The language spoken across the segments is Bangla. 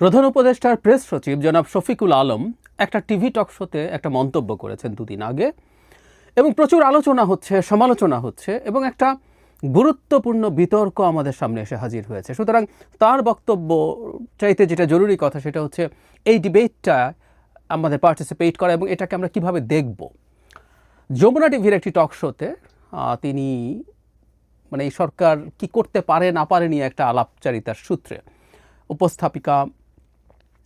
প্রধান উপদেষ্টার প্রেস সচিব জনাব শফিকুল আলম একটা টিভি টক শোতে একটা মন্তব্য করেছেন দুদিন আগে এবং প্রচুর আলোচনা হচ্ছে, সমালোচনা হচ্ছে এবং একটা গুরুত্বপূর্ণ বিতর্ক আমাদের সামনে এসে হাজির হয়েছে। সুতরাং তার বক্তব্য চাইতে যেটা জরুরি কথা সেটা হচ্ছে এই ডিবেটটা আমাদের পার্টিসিপেট করা এবং এটাকে আমরা কীভাবে দেখব। যমুনা টিভির একটি টক শোতে তিনি মানে এই সরকার কি করতে পারে না পারে নিয়ে একটা আলাপচারিতার সূত্রে উপস্থাপিকা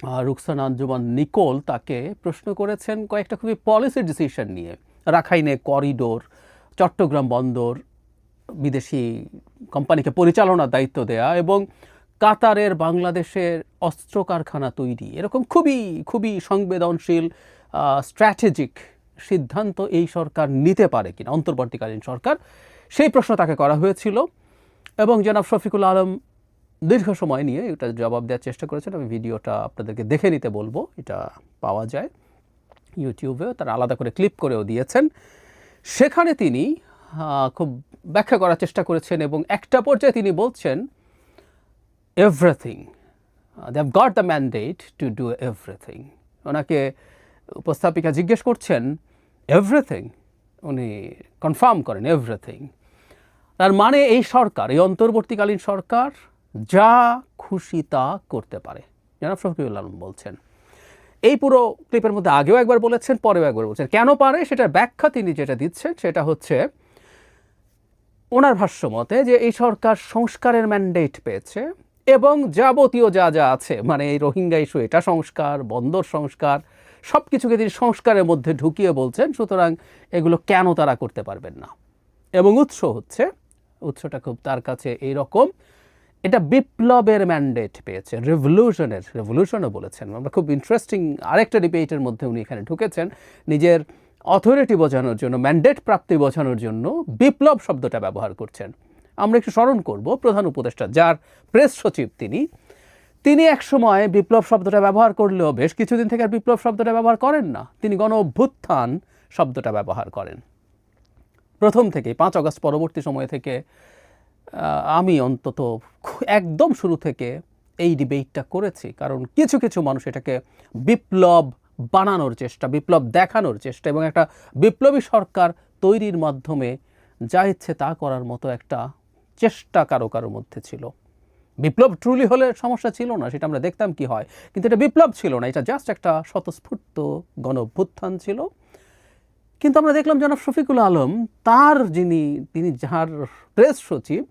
রুকসানা আঞ্জুমান নিকোল তাকে প্রশ্ন করেছেন কয়েকটা খুবই পলিসি ডিসিশন নিয়ে। রাখাইনে করিডোর চট্টগ্রাম বন্দর, বিদেশি কোম্পানিকে পরিচালনার দায়িত্ব দেয়া এবং কাতারের বাংলাদেশের অস্ত্র কারখানা তৈরি। এরকম খুবই খুবই সংবেদনশীল স্ট্র্যাটেজিক সিদ্ধান্ত এই সরকার নিতে পারে কিনা, অন্তর্বর্তীকালীন সরকার। সেই প্রশ্ন তাকে করা হয়েছিল এবং জনাব শফিকুল আলম দীর্ঘ সময় নিয়ে এটা জবাব দেওয়ার চেষ্টা করেছেন। আমি ভিডিওটা আপনাদেরকে দেখে নিতে বলব, এটা পাওয়া যায়। ইউটিউবেও তারা আলাদা করে ক্লিপ করেও দিয়েছেন। সেখানে তিনি খুব ব্যাখ্যা করার চেষ্টা করেছেন এবং একটা পর্যায়ে তিনি বলছেন everything they have got the mandate to do everything ওনাকে উপস্থাপিকা জিজ্ঞেস করছেন এভরিথিং উনি কনফার্ম করেন এভরিথিং তার মানে এই সরকার, এই অন্তর্বর্তীকালীন সরকার যা খুশি তা করতে পারে। জনাব শফিউল আলম বলছেন। এই পুরো ক্লিপের মধ্যে আগেও একবার বলেছেন, পরেও একবার বলছেন। কেন পারে? সেটার ব্যাখ্যা তিনি যেটা দিচ্ছেন, সেটা হচ্ছে ওনার ভাষ্য মতে যে এই সরকার সংস্কারের ম্যান্ডেট পেয়েছে এবং যাবতীয় যা যা আছে মানে এই রোহিঙ্গা ইস্যু এটা সংস্কার, বন্দর সংস্কার সব কিছুকে তিনি সংস্কারের মধ্যে ঢুকিয়ে বলছেন, সুতরাং এগুলো কেন তারা করতে পারবেন না? এবং উৎস হচ্ছে, উৎসটা খুব তার কাছে এই রকম এটা বিপ্লবের ম্যান্ডেট পেয়েছে রেভলিউশনের রেভলিউশনও বলেছেন। আমরা খুব ইন্টারেস্টিং আরেকটা ডিবেটের মধ্যে উনি এখানে ঢুকেছেন। নিজের অথরিটি বোঝানোর জন্য ম্যান্ডেট প্রাপ্তি বোঝানোর জন্য বিপ্লব শব্দটা ব্যবহার করছেন। আমরা একটু স্মরণ করব, প্রধান উপদেষ্টা, যার প্রেস সচিব তিনি। তিনি একসময় বিপ্লব শব্দটা ব্যবহার করলেও বেশ কিছুদিন থেকে আর বিপ্লব শব্দটা ব্যবহার করেন না। তিনি গণ অভ্যুত্থান শব্দটা ব্যবহার করেন। প্রথম থেকেই, পাঁচ অগস্ট পরবর্তী সময় থেকে আমি অন্তত একদম শুরু থেকে এই ডিবেটটা করেছি, কারণ কিছু কিছু মানুষ এটাকে বিপ্লব বানানোর চেষ্টা, বিপ্লব দেখানোর চেষ্টা এবং একটা বিপ্লবী সরকার তৈরির মাধ্যমে যা ইচ্ছে তা করার মতো একটা চেষ্টা কারও কারও মধ্যে ছিল। বিপ্লব ট্রুলি হলে সমস্যা ছিল না, সেটা আমরা দেখতাম কি হয়, কিন্তু এটা বিপ্লব ছিল না, এটা জাস্ট একটা স্বতঃস্ফূর্ত গণ ছিল। কিন্তু আমরা দেখলাম জনাব শফিকুল আলম, তার যিনি, তিনি যার প্রেস সচিব,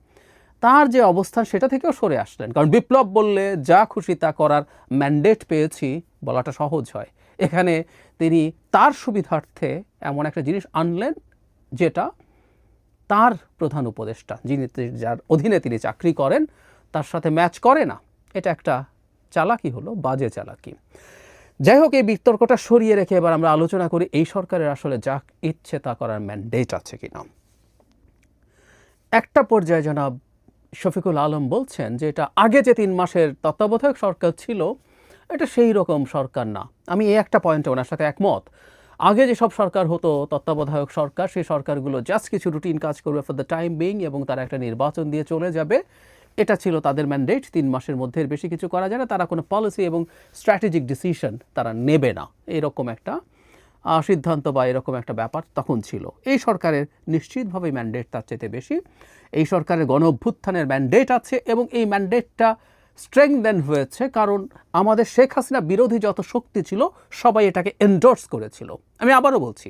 তার যে অবস্থান সেটা থেকেও সরে আসলেন। কারণ বিপ্লব বললে, যা খুশি তা করার ম্যান্ডেট পেয়েছি বলাটা সহজ হয়। এখানে তিনি তার সুবিধার্থে এমন একটা জিনিস আনলেন, যেটা তার প্রধান উপদেষ্টা, যিনি যার অধীনে তিনি চাকরি করেন, তার সাথে ম্যাচ করে না। এটা একটা চালাকি হলো, বাজে চালাকি। যাই হোক এই বিতর্কটা সরিয়ে রেখে এবার আমরা আলোচনা করি এই সরকারের আসলে যা ইচ্ছে তা করার ম্যান্ডেট আছে কিনা। একটা পর্যায়ে জনাব শফিকুল আলম বলছেন যে এটা আগে যে তিন মাসের তত্ত্বাবধায়ক সরকার ছিল, এটা সেই রকম সরকার না। আমি এই একটা পয়েন্টে ওনার সাথে একমত। আগে যেসব সরকার হতো, তত্ত্বাবধায়ক সরকার, সেই সরকারগুলো জাস্ট কিছু রুটিন কাজ করবে ফর দ্য টাইম বিং এবং তারা একটা নির্বাচন দিয়ে চলে যাবে। এটা ছিল তাদের ম্যান্ডেট তিন মাসের মধ্যে বেশি কিছু করা যায় না, তারা কোনো পলিসি এবং স্ট্র্যাটেজিক ডিসিশন তারা নেবে না। এরকম একটা সিদ্ধান্ত বা এরকম একটা ব্যাপার তখন ছিল। এই সরকারের নিশ্চিতভাবে ম্যান্ডেট তার চাইতে বেশি। এই সরকারের গণ অভ্যুত্থানের ম্যান্ডেট আছে এবং এই ম্যান্ডেটটা স্ট্রেংদেন হয়েছে কারণ আমাদের শেখ হাসিনা বিরোধী যত শক্তি ছিল, সবাই এটাকে এন্ডোর্স করেছিল। আমি আবারও বলছি,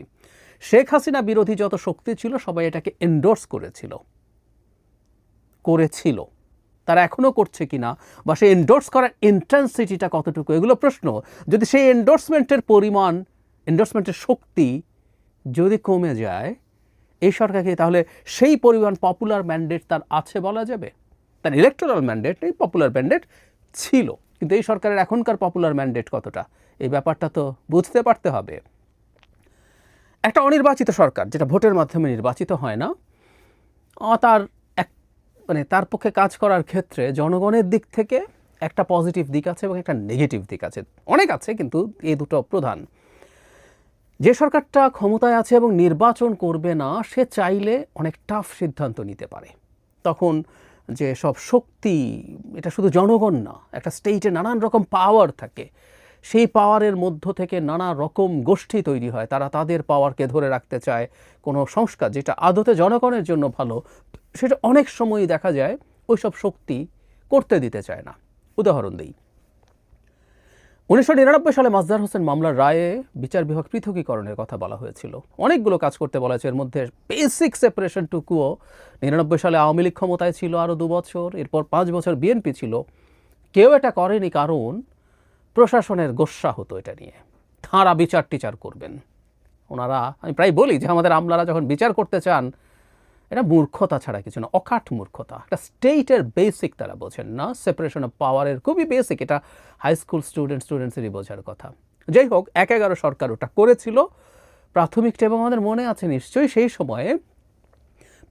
শেখ হাসিনা বিরোধী যত শক্তি ছিল, সবাই এটাকে এন্ডোর্স করেছিল। করেছিল। তারা এখনও করছে কিনা বা সেই এন্ডোর্স করার ইন্টেন্সিটিটা কতটুকু, এগুলো প্রশ্ন। যদি সেই এন্ডোর্সমেন্টের পরিমাণ এন্ডোর্সমেন্টের শক্তি যদি কমে যায়, এই সরকারকে তাহলে সেই পরিমাণ পপুলার ম্যান্ডেট তার আছে বলা যাবে? তার ইলেকট্রাল ম্যান্ডেট এই পপুলার ম্যান্ডেট ছিল। কিন্তু এই সরকারের এখনকার পপুলার ম্যান্ডেট কতটা? এই ব্যাপারটা তো বুঝতে পারতে হবে। একটা অনির্বাচিত সরকার, যেটা ভোটের মাধ্যমে নির্বাচিত হয় না তার মানে তার পক্ষে কাজ করার ক্ষেত্রে জনগণের দিক থেকে একটা পজিটিভ দিক আছে এবং একটা নেগেটিভ দিক আছে। অনেক আছে, কিন্তু এই দুটো প্রধান। যে সরকারটা ক্ষমতায় আছে এবং নির্বাচন করবে না, সে চাইলে অনেক টাফ সিদ্ধান্ত নিতে পারে। তখন যে সব শক্তি, এটা শুধু জনগণ না, একটা স্টেটে নানান রকম পাওয়ার থাকে। সেই পাওয়ারের মধ্য থেকে নানা রকম গোষ্ঠী তৈরি হয়। তারা তাদের পাওয়ারকে ধরে রাখতে চায়। কোনো সংস্কার যেটা আদতে জনগণের জন্য ভালো সেটা অনেক সময়ই দেখা যায় ওইসব শক্তি করতে দিতে চায় না। উদাহরণ দিই। উনিশশো নিরানব্বই সালে মাজদার হোসেন মামলার রায়ে বিচার বিভাগ পৃথকীকরণের কথা বলা হয়েছিল। অনেকগুলো কাজ করতে বলা হয়েছে। এর মধ্যে বেসিক সেপারেশন টুকুও নিরানব্বই সালে আওয়ামী লীগ ক্ষমতায় ছিল আরও দু বছর, এরপর পাঁচ বছর বিএনপি ছিল। কেউ এটা করেনি কারণ প্রশাসনের গোস্সা হতো এটা নিয়ে। তাঁরা বিচার টিচার করবেন। ওনারা, আমি প্রায় বলি যে আমাদের আমলারা যখন বিচার করতে চান এটা মূর্খতা ছাড়া কিছু না অকাট মূর্খতা। একটা স্টেটের বেসিক তারা বোঝেন না সেপারেশন অফ পাওয়ারের খুবই বেসিক এটা হাই স্কুল স্টুডেন্ট স্টুডেন্টসেরই বোঝার কথা। যাই হোক, এক এগারো সরকার ওটা করেছিল প্রাথমিকটা এবং আমাদের মনে আছে নিশ্চয়ই সেই সময়ে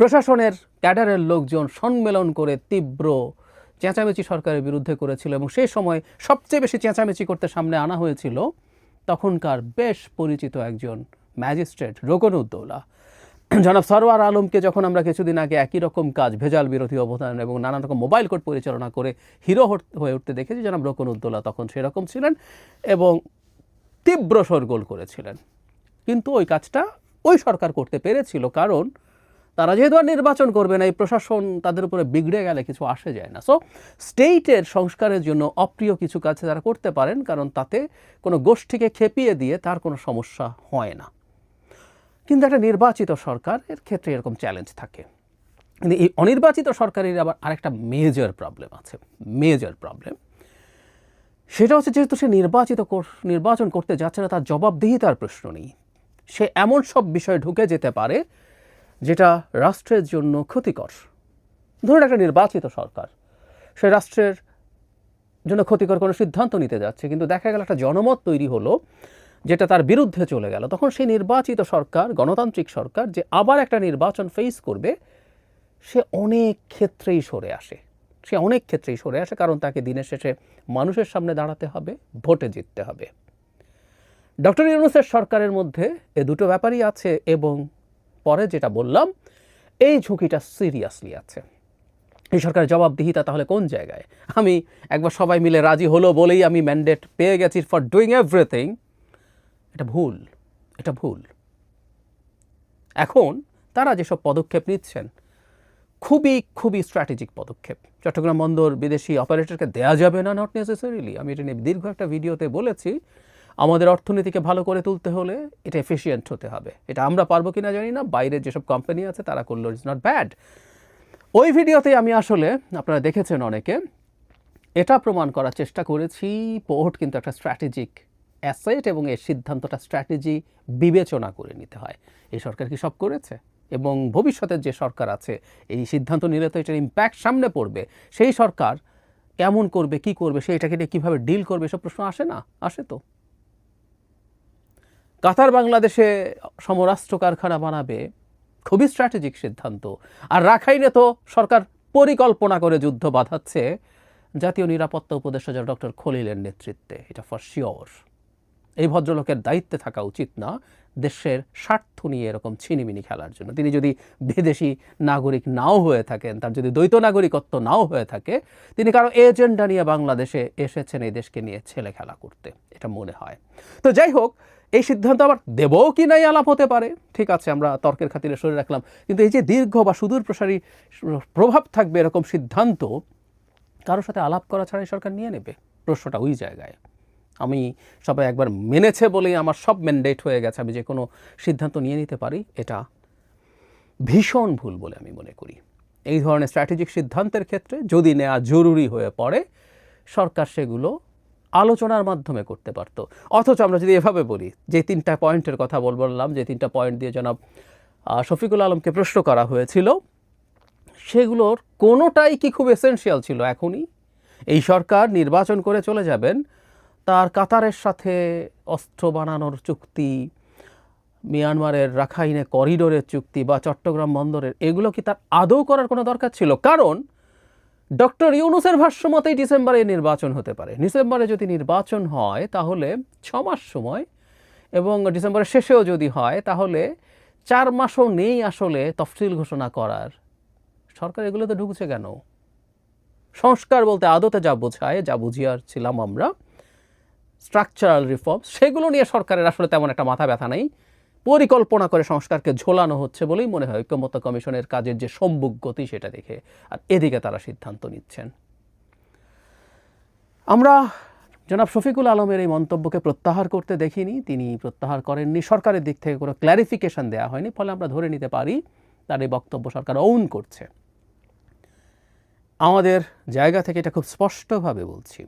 প্রশাসনের ক্যাডারের লোকজন সম্মেলন করে তীব্র চেঁচামেচি সরকারের বিরুদ্ধে করেছিল এবং সেই সময় সবচেয়ে বেশি চেঁচামেচি করতে সামনে আনা হয়েছিল তখনকার বেশ পরিচিত একজন ম্যাজিস্ট্রেট রোকনুদ্দৌলা। জনাব সরওয়ার আলমকে যখন আমরা কিছুদিন আগে একই রকম কাজ, ভেজাল বিরোধী অবদান এবং নানান রকম মোবাইল কোর্ট পরিচালনা করে হিরো হয়ে উঠতে দেখেছি, জনাব রোকনুদ্দৌলা তখন সেরকম ছিলেন এবং তীব্র সরগোল করেছিলেন। কিন্তু ওই কাজটা ওই সরকার করতে পেরেছিল কারণ তারা যেহেতু আর নির্বাচন করবে না, এই প্রশাসন তাদের উপরে বিগড়ে গেলে কিছু আসে যায় না। সো স্টেটের সংস্কারের জন্য অপ্রিয় কিছু কাজ তারা করতে পারেন কারণ তাতে কোনো গোষ্ঠীকে খেপিয়ে দিয়ে তার কোনো সমস্যা হয় না। কিন্তু একটা নির্বাচিত সরকারের ক্ষেত্রে এরকম চ্যালেঞ্জ থাকে। কিন্তু এই অনির্বাচিত সরকারের আবার আরেকটা মেজর প্রবলেম আছে মেজর প্রবলেম সেটা হচ্ছে যেহেতু সে নির্বাচিত নির্বাচন করতে যাচ্ছে না, তার জবাবদিহিতার প্রশ্ন নেই। সে এমন সব বিষয়ে ঢুকে যেতে পারে যেটা রাষ্ট্রের জন্য ক্ষতিকর। ধরুন একটা নির্বাচিত সরকার, সে রাষ্ট্রের জন্য ক্ষতিকর কোনো সিদ্ধান্ত নিতে যাচ্ছে, কিন্তু দেখা গেল একটা জনমত তৈরি হলো যেটা তার বিরুদ্ধে চলে গেল। তখন সেই নির্বাচিত সরকার, গণতান্ত্রিক সরকার যে আবার একটা নির্বাচন ফেস করবে, সে অনেক ক্ষেত্রেই সরে আসে। সে অনেক ক্ষেত্রেই সরে আসে, কারণ তাকে দিনের শেষে মানুষের সামনে দাঁড়াতে হবে, ভোটে জিততে হবে। ডক্টর ইউনুসের সরকারের মধ্যে এ দুটো ব্যাপারই আছে এবং পরে যেটা বললাম, এই ঝুঁকিটা সিরিয়াসলি আছে। এই সরকারের জবাবদিহিতা তাহলে কোন জায়গায়? আমি একবার সবাই মিলে রাজি হলো বলেই আমি ম্যান্ডেট পেয়ে গেছি ফর ডুইং এভরিথিং এটা ভুল এটা ভুল। এখন তারা যেসব পদক্ষেপ নিচ্ছেন, খুবই খুবই স্ট্র্যাটেজিক পদক্ষেপ। চট্টগ্রাম বন্দর বিদেশি অপারেটরকে দেয়া যাবে না নট নেসেসারিলি আমি এটা নিয়ে দীর্ঘ একটা ভিডিওতে বলেছি, আমাদের অর্থনীতিকে ভালো করে তুলতে হলে এটা এফিসিয়েন্ট হতে হবে। এটা আমরা পারব কিনা জানি না বাইরের যেসব কোম্পানি আছে তারা করল ইটস নট ব্যাড ওই ভিডিওতে আমি আসলে, আপনারা দেখেছেন অনেকে, এটা প্রমাণ করার চেষ্টা করেছি পোর্ট কিন্তু একটা স্ট্র্যাটেজিক অ্যাসেট এবং এর সিদ্ধান্তটা স্ট্র্যাটেজি বিবেচনা করে নিতে হয়। এই সরকার কি সব করেছে? এবং ভবিষ্যতের যে সরকার আছে, এই সিদ্ধান্ত নিলে তো এটার ইম্প্যাক্ট সামনে পড়বে। সেই সরকার কেমন করবে, কি করবে, সে এটাকে নিয়ে কীভাবে ডিল করবে, এসব প্রশ্ন আসে না? আসে তো। কাতার বাংলাদেশে সমরাষ্ট্র কারখানা বানাবে, খুবই স্ট্র্যাটেজিক সিদ্ধান্ত। আর রাখাইনে তো সরকার পরিকল্পনা করে যুদ্ধ বাঁধাচ্ছে। জাতীয় নিরাপত্তা উপদেষ্টা ডক্টর খলিলের নেতৃত্বে, এটা ফর শিওর এই ভদ্রলোকের দায়িত্বে থাকা উচিত না দেশের স্বার্থ নিয়ে এরকম ছিনিমিনি খেলার জন্য। তিনি যদি বিদেশি নাগরিক নাও হয়ে থাকেন, তার যদি দ্বৈত নাগরিকত্ব নাও হয়ে থাকে, তিনি কারও এজেন্ডা নিয়ে বাংলাদেশে এসেছেন, এই দেশকে নিয়ে ছেলে খেলা করতে, এটা মনে হয়। তো যাই হোক, এই সিদ্ধান্ত আবার দেবও কি নাই আলাপ হতে পারে? ঠিক আছে, আমরা তর্কের খাতিরে সরে রাখলাম। কিন্তু এই যে দীর্ঘ বা সুদূর প্রসারী প্রভাব থাকবে এরকম সিদ্ধান্ত, কারোর সাথে আলাপ করা ছাড়াই সরকার নিয়ে নেবে? প্রশ্নটা ওই জায়গায়। আমি সবাই একবার মেনেছে বলেই আমার সব ম্যান্ডেট হয়ে গেছে, আমি যে কোনো সিদ্ধান্ত নিয়ে নিতে পারি, এটা ভীষণ ভুল বলে আমি মনে করি। এই ধরনের স্ট্র্যাটেজিক সিদ্ধান্তের ক্ষেত্রে যদি নেওয়া জরুরি হয়ে পড়ে, সরকার সেগুলো আলোচনার মাধ্যমে করতে পারতো। অথচ আমরা যদি এভাবে বলি, যে তিনটা পয়েন্টের কথা বল, বললাম, যে তিনটা পয়েন্ট দিয়ে জনাব শফিকুল আলমকে প্রশ্ন করা হয়েছিল, সেগুলোর কোনোটাই কি খুব এসেনশিয়াল ছিল? এখনই এই সরকার নির্বাচন করে চলে যাবেন তার কাতারের সাথে অস্ত্র বানানোর চুক্তি, মিয়ানমারের রাখাইনে করিডোরের চুক্তি বা চট্টগ্রাম বন্দরের, এগুলো কি তার আদৌ করার কোনো দরকার ছিল? কারণ ডক্টর ইউনুসের ভাষ্য মতেই ডিসেম্বরে নির্বাচন হতে পারে। ডিসেম্বরে যদি নির্বাচন হয়, তাহলে ছ মাস সময়, এবং ডিসেম্বরের শেষেও যদি হয়, তাহলে চার মাসও নেই আসলে তফসিল ঘোষণা করার। সরকার এগুলোতে ঢুকছে কেন? সংস্কার বলতে আদতে যা বোঝায়, যা বুঝিয়াছিলাম আমরা স্ট্রাকচারাল রিফর্ম সেগুলো নিয়ে সরকারের আসলে তেমন একটা মাথা ব্যথা নেই। পরিকল্পনা করে সংস্কারকে ঝোলানো হচ্ছে বলেই মনে হয় ঐক্যমত্য কমিশনের কাজের যে সম্মুখ গতি সেটা দেখে আর এদিকে তারা সিদ্ধান্ত নিচ্ছেন। আমরা জনাব শফিকুল আলমের এই মন্তব্যকে প্রত্যাহার করতে দেখিনি, তিনি প্রত্যাহার করেননি। সরকারের দিক থেকে কোনো ক্ল্যারিফিকেশন দেওয়া হয়নি, ফলে আমরা ধরে নিতে পারি তার এই বক্তব্য সরকার অউন করছে। আমাদের জায়গা থেকে এটা খুব স্পষ্টভাবে বলছি।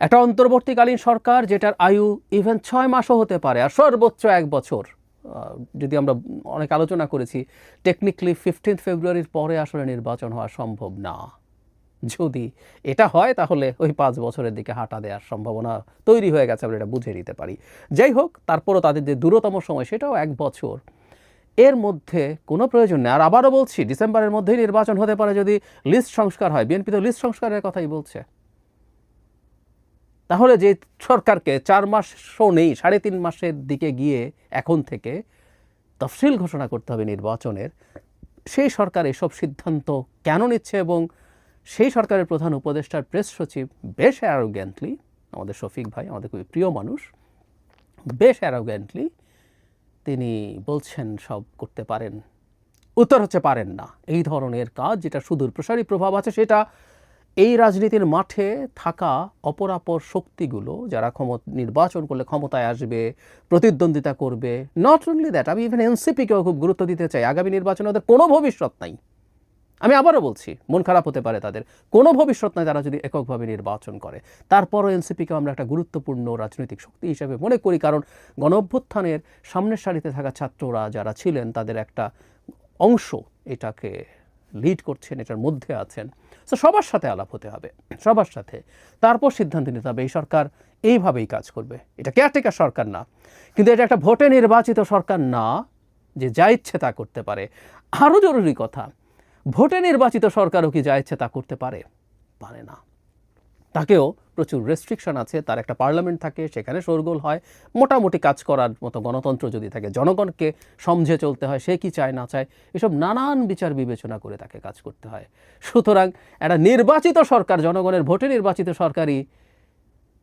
একটা অন্তর্বর্তীকালীন সরকার যেটার আয়ু ইভেন ছয় মাসও হতে পারে আর সর্বোচ্চ এক বছর। যদি আমরা অনেক আলোচনা করেছি টেকনিক্যালি ফিফটিন্থ ফেব্রুয়ারির পরে আসলে নির্বাচন হওয়া সম্ভব না। যদি এটা হয়, তাহলে ওই পাঁচ বছরের দিকে হাঁটা দেওয়ার সম্ভাবনা তৈরি হয়ে গেছে আমরা এটা বুঝে নিতে পারি। যাই হোক, তারপরও তাদের যে দূরতম সময়, সেটাও এক বছর। এর মধ্যে কোনো প্রয়োজন নেই। আর আবারও বলছি, ডিসেম্বরের মধ্যেই নির্বাচন হতে পারে যদি লিস্ট সংস্কার হয়। বিএনপি তো লিস্ট সংস্কারের কথাই বলছে। তাহলে যে সরকারকে চার মাসও নেই, সাড়ে তিন মাসের দিকে গিয়ে এখন থেকে তফসিল ঘোষণা করতে হবে নির্বাচনের, সেই সরকার এসব সিদ্ধান্ত কেন নিচ্ছে এবং সেই সরকারের প্রধান উপদেষ্টার প্রেস সচিব বেশ অ্যারোগ্যান্টলি আমাদের শফিক ভাই, আমাদের খুবই প্রিয় মানুষ, বেশ অ্যারোগ্যান্টলি তিনি বলছেন, সব করতে পারেন। উত্তর হচ্ছে পারেন না। এই ধরনের কাজ, যেটা সুদূর প্রসারী প্রভাব আছে, সেটা এই রাজনীতির মাঠে থাকা অপরাপর শক্তিগুলো যারা ক্ষমত নির্বাচন করলে ক্ষমতায় আসবে, প্রতিদ্বন্দ্বিতা করবে নট অনলি দ্যাট আমি ইভেন এনসিপিকেও খুব গুরুত্ব দিতে চাই। আগামী নির্বাচনে ওদের কোনো ভবিষ্যৎ নাই। আমি আবারও বলছি, মন খারাপ হতে পারে তাদের। কোনো ভবিষ্যৎ নাই তারা যদি এককভাবে নির্বাচন করে। তারপরও এনসিপিকে আমরা একটা গুরুত্বপূর্ণ রাজনৈতিক শক্তি হিসেবে মনে করি, কারণ গণ অভ্যুত্থানের সামনের সারিতে থাকা ছাত্ররা যারা ছিলেন, তাদের একটা অংশ এটাকে লিড করছেন, এটার মধ্যে আছেন। সো সবার সাথে আলাপ হতে হবে, সবার সাথে। তারপর সিদ্ধান্ত নিতে হবে, এই সরকার এইভাবেই কাজ করবে। এটা কেয়ারটেকার সরকার না। কিন্তু এটা একটা ভোটে নির্বাচিত সরকার না, যে যা ইচ্ছে তা করতে পারে। আরও জরুরি কথা, ভোটে নির্বাচিত সরকারও কি যা ইচ্ছে তা করতে পারে? পারে না। তাকেও প্রচুর রেস্ট্রিকশন আছে, তার একটা পার্লামেন্ট থাকে, সেখানে শোরগোল হয়, মোটামুটি কাজ করার মতো গণতন্ত্র যদি থাকে, জনগণকে সমঝে চলতে হয়, সে কি চায়, না চায়, এসব নানান বিচার বিবেচনা করে তাকে কাজ করতে হয়। সুতরাং একটা নির্বাচিত সরকার, জনগণের ভোটে নির্বাচিত সরকারি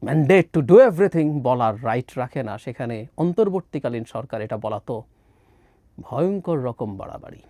ম্যান্ডেট টু ডু এভরিথিং বলার রাইট রাখে না। সেখানে অন্তর্বর্তীকালীন সরকার এটা বলা তো ভয়ঙ্কর রকম বাড়াবাড়ি।